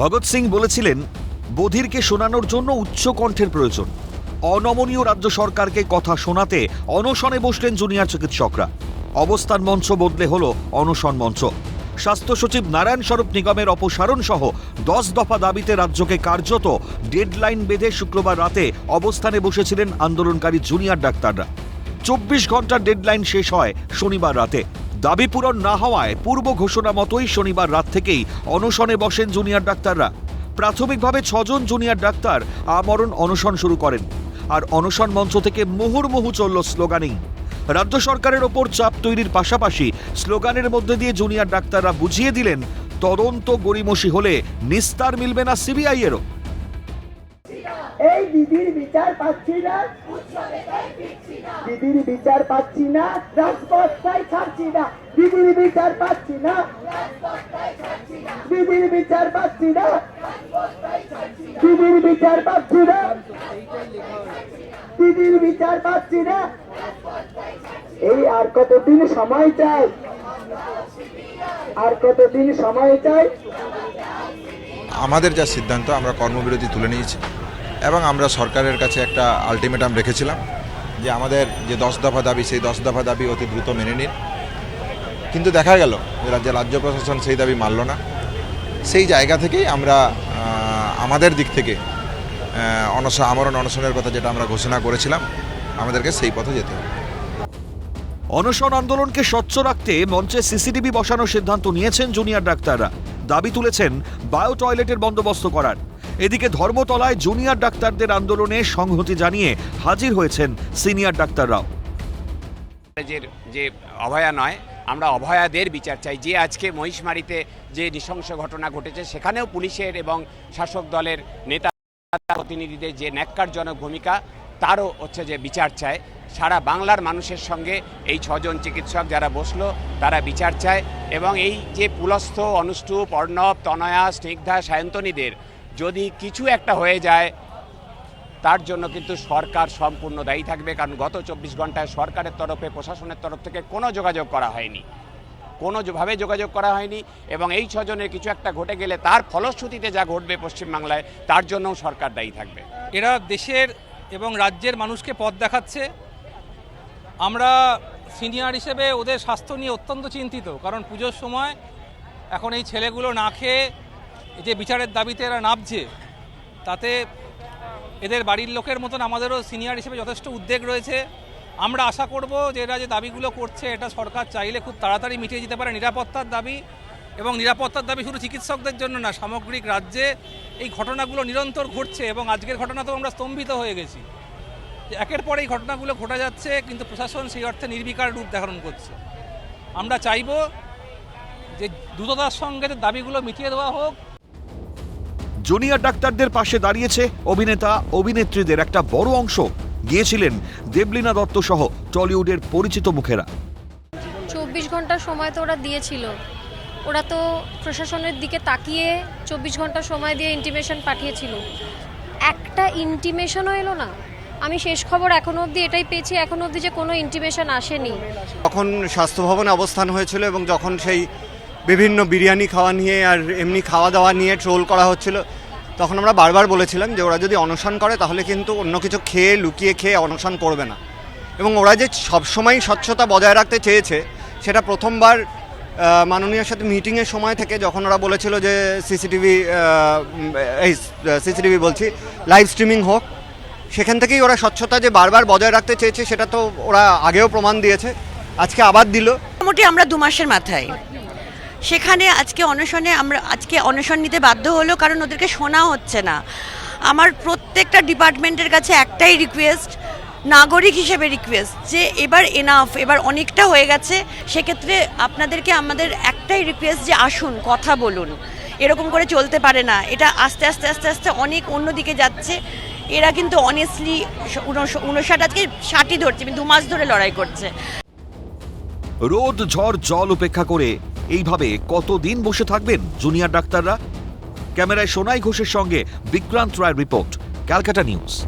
ভগৎ সিং বলেছিলেন, বধিরকে শোনানোর জন্য উচ্চ কণ্ঠের প্রয়োজন। অনমনীয় রাজ্য সরকারকে কথা শোনাতে অনশনে বসলেন জুনিয়র চিকিৎসকরা। অবস্থান মঞ্চ বদলে হল অনশন মঞ্চ। স্বাস্থ্য সচিব নারায়ণ স্বরূপ নিগমের অপসারণ সহ দশ দফা দাবিতে রাজ্যকে কার্যত ডেডলাইন বেঁধে শুক্রবার রাতে অবস্থানে বসেছিলেন আন্দোলনকারী জুনিয়র ডাক্তাররা। চব্বিশ ঘণ্টার ডেডলাইন শেষ হয় শনিবার রাতে। দাবি পূরণ না হওয়ায় পূর্ব ঘোষণা মতোই শনিবার রাত থেকেই অনশনে বসেন জুনিয়র ডাক্তাররা। প্রাথমিকভাবে ছজন জুনিয়র ডাক্তার আমরণ অনশন শুরু করেন। আর অনশন মঞ্চ থেকে মুহুর্মুহু চলল স্লোগানিং। রাজ্য সরকারের ওপর চাপ তৈরির পাশাপাশি স্লোগানের মধ্যে দিয়ে জুনিয়র ডাক্তাররা বুঝিয়ে দিলেন, তদন্ত গড়িমসি হলে নিস্তার মিলবে না সিবিআইয়েরও। দিদির বিচার পাচ্ছি না। দিদির বিচার পাচ্ছি না, রাজপথটাই ছাড়ছি না। দিদির বিচার পাচ্ছি না দিদির বিচার পাচ্ছি না দিদির বিচার পাচ্ছি না দিদির বিচার পাচ্ছি না। এই আর কতদিন সময় চাই? আর কতদিন সময় চাই? আমাদের যা সিদ্ধান্ত, আমরা কর্মবিরতি তুলে নিয়েছি। এবং আমরা সরকারের কাছে একটা আলটিমেটাম রেখেছিলাম যে আমাদের যে দশ দফা দাবি, সেই দশ দফা দাবি অতি দ্রুত মেনে নিন। কিন্তু দেখা গেল যে রাজ্যের রাজ্য প্রশাসন সেই দাবি মানল না। সেই জায়গা থেকেই আমরা আমাদের দিক থেকে অনশন আমরণ অনশনের কথা যেটা আমরা ঘোষণা করেছিলাম, আমাদেরকে সেই পথে যেতে হবে। অনশন আন্দোলনকে স্বচ্ছ রাখতে মঞ্চে সিসিটিভি বসানোর সিদ্ধান্ত নিয়েছেন জুনিয়র ডাক্তাররা। দাবি তুলেছেন বায়ো টয়লেটের বন্দোবস্ত করার। এদিকে ধর্মতলায় জুনিয়র ডাক্তারদের আন্দোলনে সংহতি জানিয়ে হাজির হয়েছেন সিনিয়র ডাক্তাররাও। কলেজের যে অভয়া নয়, আমরা অভয়াদের বিচার চাই। যে আজকে মহিষমারিতে যে নৃশংস ঘটনা ঘটেছে, সেখানেও পুলিশের এবং শাসক দলের নেতা প্রতিনিধিদের যে ন্যাক্কারজনক ভূমিকা, তারও হচ্ছে যে বিচার চায় সারা বাংলার মানুষের সঙ্গে এই ছজন চিকিৎসক যারা বসল, তারা বিচার চায়। এবং এই যে পুলস্থ, অনুষ্টুপ, অর্ণব, তনয়া, স্নিগ্ধা, সায়ন্তনীদের যদি কিছু একটা হয়ে যায়, তার জন্য কিন্তু সরকার সম্পূর্ণ দায়ী থাকবে। কারণ গত চব্বিশ ঘন্টায় সরকারের তরফে, প্রশাসনের তরফ থেকে কোনো যোগাযোগ করা হয়নি। কোনো ভাবে যোগাযোগ করা হয়নি এবং এই ছজনের কিছু একটা ঘটে গেলে তার ফলশ্রুতিতে যা ঘটবে পশ্চিমবাংলায়, তার জন্যও সরকার দায়ী থাকবে। এরা দেশের এবং রাজ্যের মানুষকে পথ দেখাচ্ছে। আমরা সিনিয়র হিসেবে ওদের স্বাস্থ্য নিয়ে অত্যন্ত চিন্তিত, কারণ পুজোর সময় এখন এই ছেলেগুলো না খেয়ে যে বিচারের দাবিতে এরা নামছে, তাতে এদের বাড়ির লোকের মতন আমাদেরও সিনিয়র হিসেবে যথেষ্ট উদ্বেগ রয়েছে। আমরা আশা করব যে এরা যে দাবিগুলো করছে, এটা সরকার চাইলে খুব তাড়াতাড়ি মিটিয়ে যেতে পারে। নিরাপত্তার দাবি এবং নিরাপত্তার দাবি শুধু চিকিৎসকদের জন্য না, সামগ্রিক রাজ্যে এই ঘটনাগুলো নিরন্তর ঘটছে এবং আজকের ঘটনা তো আমরা স্তম্ভিত হয়ে গেছি। একের পর এই ঘটনাগুলো ঘটে যাচ্ছে, কিন্তু প্রশাসন সেই অর্থে নির্বিকার রূপ ধারণ করছে। আমরা চাইব যে দ্রুততার সঙ্গে যে দাবিগুলো মিটিয়ে দেওয়া হোক জুনিয়র ডাক্তারদের পাশে দাঁড়িয়েছে অভিনেতা অভিনেত্রীদের একটা বড় অংশ। গিয়েছিলেন দেবলীনা দত্ত সহ টলিউডের পরিচিত মুখেরা। চব্বিশ ঘণ্টা সময় তো ওরা দিয়েছিল। ওরা তো প্রশাসনের দিকে তাকিয়ে চব্বিশ ঘণ্টা সময় দিয়ে ইন্টিমেশন পাঠিয়েছিল। একটা ইন্টিমেশনও এলো না। আমি শেষ খবর এখনও অবধি এটাই পেয়েছি এখনও অবধি যে কোনো ইন্টিমেশন আসেনি। তখন স্বাস্থ্য ভবনে অবস্থান হয়েছিল এবং যখন সেই বিভিন্ন বিরিয়ানি খাওয়া নিয়ে আর এমনি খাওয়া দাওয়া নিয়ে ট্রোল করা হচ্ছিল। তখন আমরা বারবার বলেছিলাম যে ওরা যদি অনশন করে তাহলে কিন্তু অন্য কিছু খেয়ে লুকিয়ে খেয়ে অনশন করবে না। এবং ওরা যে সবসময় স্বচ্ছতা বজায় রাখতে চেয়েছে সেটা প্রথমবার আহ, মাননীয়ের সাথে মিটিংয়ের সময় থেকে যখন ওরা বলেছিল যে সিসিটিভি এই সিসিটিভি বলছি লাইভ স্ট্রিমিং হোক সেখান থেকেই ওরা স্বচ্ছতা যে বারবার বজায় রাখতে চেয়েছে সেটা তো ওরা আগেও প্রমাণ দিয়েছে আজকে আবার দিল। মোটামুটি আমরা দু মাসের মাথায়। সেখানে আজকে অনশনে আমরা, আজকে অনশন নিতে বাধ্য হলো কারণ ওদেরকে শোনা হচ্ছে না। আমার প্রত্যেকটা ডিপার্টমেন্টের কাছে একটাই রিকোয়েস্ট নাগরিক হিসেবে রিকোয়েস্ট যে এবার এনাফ এবার অনেকটা হয়ে গেছে, সেক্ষেত্রে আপনাদেরকে আমাদের একটাই রিকোয়েস্ট যে আসুন, কথা বলুন। এরকম করে চলতে পারে না। এটা আস্তে আস্তে আস্তে আস্তে অনেক অন্যদিকে যাচ্ছে। এরা কিন্তু অনেস্টলি উনষাট, আজকে ষাটই ধরছে দু মাস ধরে লড়াই করছে। রোদ, ঝড়, জল উপেক্ষা করে এইভাবে কতদিন বসে থাকবেন জুনিয়র ডাক্তাররা? ক্যামেরায় সোনাই ঘোষের সঙ্গে বিক্রান্ত রায়ের রিপোর্ট, ক্যালকাটা নিউজ।